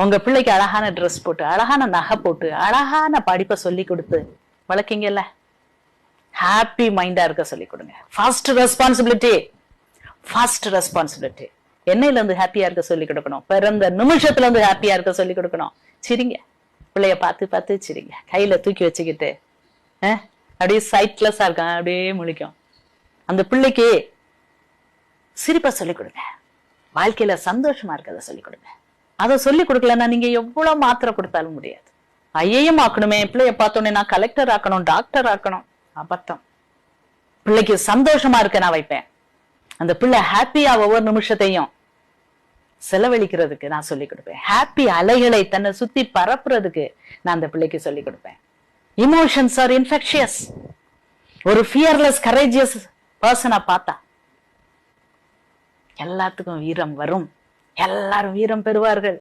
உங்க பிள்ளைக்கு அழகான ட்ரெஸ் போட்டு அழகான நகை போட்டு அழகான படிப்பை சொல்லி கொடுத்து வளர்க்கீங்கல்ல? ஹாப்பி மைண்டா இருக்க சொல்லி கொடுங்க. ஃபர்ஸ்ட் ரெஸ்பான்சிபிலிட்டி ஃபர்ஸ்ட் ரெஸ்பான்சிபிலிட்டி என்னையில இருந்து ஹாப்பியா இருக்க சொல்லி கொடுக்கணும். பிறந்த நிமிஷத்துல இருந்து ஹாப்பியா இருக்க சொல்லி கொடுக்கணும். சிரிங்க. பிள்ளைய பார்த்து பார்த்து சிரிங்க. கையில தூக்கி வச்சுக்கிட்டு அப்படியே சைட்லெஸ்ஸா இருக்கான். அப்படியே முழிக்கும். அந்த பிள்ளைக்கு சிரிப்பா சொல்லிக் கொடுங்க. வாழ்க்கையில சந்தோஷமா இருக்கிறத சொல்லிக் கொடுங்க. அதை சொல்லி கொடுக்கலன்னா நீங்க எவ்வளவு மாத்திரை கொடுத்தாலும் முடியாது. ஐயையும் ஆக்கணுமே பிள்ளைய பார்த்தோன்னே நான் கலெக்டர் ஆக்கணும் டாக்டர் ஆக்கணும். அபத்தம். பிள்ளைக்கு சந்தோஷமா இருக்க நான் வைப்பேன். அந்த பிள்ளை ஹாப்பியா ஒவ்வொரு நிமிஷத்தையும் செலவழிக்கிறதுக்கு நான் சொல்லி கொடுப்பேன். ஹாப்பி அலைகளை தன்னை சுத்தி பரப்புறதுக்கு நான் அந்த பிள்ளைக்கு சொல்லி கொடுப்பேன். இமோஷன்ஸ் ஆர் இன்ஃபெக்ஷியஸ் ஒரு ஃபியர்லெஸ் கரேஜியஸ் பர்சனை பார்த்தா எல்லாத்துக்கும் வீரம் வரும். எல்லாரும் வீரம் பெறுவார்கள்.